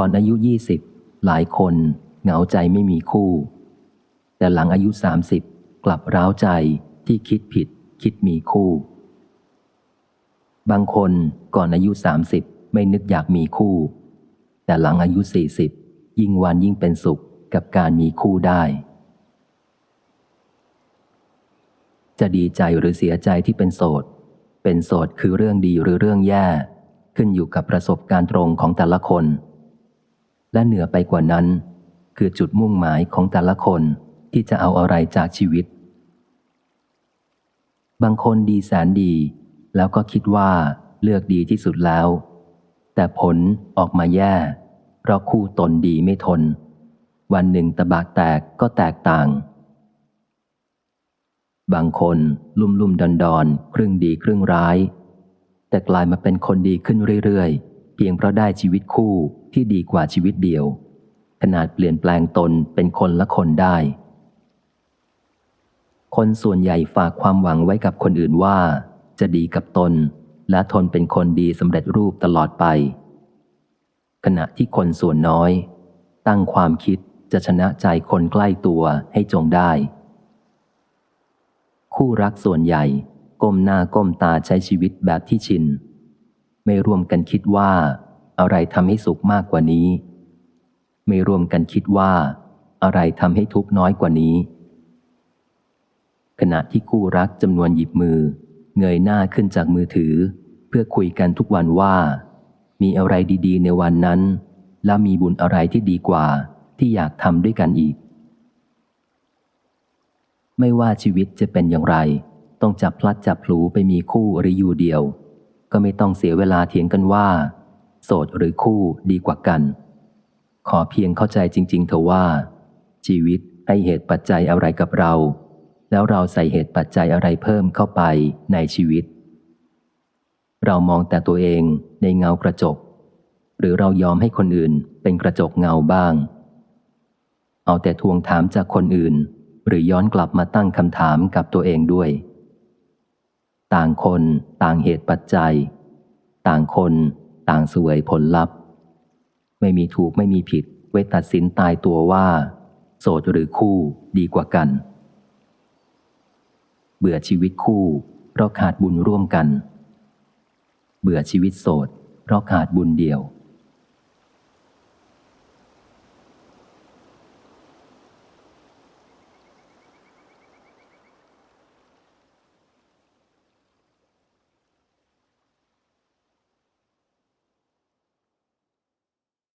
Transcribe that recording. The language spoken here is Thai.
ก่อนอายุยี่สิบหลายคนเหงาใจไม่มีคู่ แต่หลังอายุสามสิบกลับร้าวใจที่คิดผิด คิดมีคู่ บางคนก่อนอายุสามสิบไม่นึกอยากมีคู่ แต่หลังอายุสี่สิบยิ่งวันยิ่งเป็นสุขกับการมีคู่ได้ จะดีใจหรือเสียใจที่เป็นโสด เป็นโสดคือเรื่องดีหรือเรื่องแย่ ขึ้นอยู่กับประสบการณ์ตรงของแต่ละคน และเหนือไปกว่านั้น คือจุดมุ่งหมายของแต่ละคนที่จะเอาอะไรจากชีวิต บางคนดีแสนดี แล้วก็คิดว่าเลือกดีที่สุดแล้ว แต่ผลออกมาแย่ เพราะคู่ตนดีไม่ทน วันหนึ่งตะบากแตกก็แตกต่าง บางคนลุ่มลุ่มดอนดอนครึ่งดีครึ่งร้าย แต่กลายมาเป็นคนดีขึ้นเรื่อยๆ เพียงเพราะได้ชีวิตคู่ ที่ดีกว่าชีวิตเดียว ขนาดเปลี่ยนแปลงตนเป็นคนละคนได้ คนส่วนใหญ่ฝากความหวังไว้กับคนอื่นว่า จะดีกับตน และทนเป็นคนดีสำเร็จรูปตลอดไป ขณะที่คนส่วนน้อย ตั้งความคิดจะชนะใจคนใกล้ตัวให้จงได้ คู่รักส่วนใหญ่ก้มหน้าก้มตาใช้ชีวิตแบบที่ชิน ไม่ร่วมกันคิดว่า อะไรทำให้สุขมากกว่านี้ ไม่รวมกันคิดว่า อะไรทำให้ทุกข์น้อยกว่านี้ ขณะที่คู่รักจำนวนหยิบมือ เงยหน้าขึ้นจากมือถือ เพื่อคุยกันทุกวันว่า มีอะไรดี ๆ ในวันนั้น และมีบุญอะไรที่ดีกว่าที่อยากทำด้วยกันอีก ไม่ว่าชีวิตจะเป็นอย่างไร ต้องจับพลัดจับพลูไปมีคู่หรืออยู่เดียว ก็ไม่ต้องเสียเวลาเถียงกันว่า โสดหรือคู่ดีกว่ากัน ขอเพียงเข้าใจจริง ๆ เถอะว่า ชีวิตให้เหตุปัจจัยอะไรกับเรา แล้วเราใส่เหตุปัจจัยอะไรเพิ่มเข้าไปในชีวิต เรามองแต่ตัวเองในเงากระจก หรือเรายอมให้คนอื่นเป็นกระจกเงาบ้าง เอาแต่ทวงถามจากคนอื่น หรือย้อนกลับมาตั้งคำถามกับตัวเองด้วย ต่างคน ต่างเหตุปัจจัย ต่างคน ต่างสวยผลลัพธ์ ไม่มีถูกไม่มีผิด ไว้ตัดสินตายตัวว่า โสดหรือคู่ดีกว่ากัน เบื่อชีวิตคู่ เพราะขาดบุญร่วมกัน เบื่อชีวิตโสด เพราะขาดบุญเดียว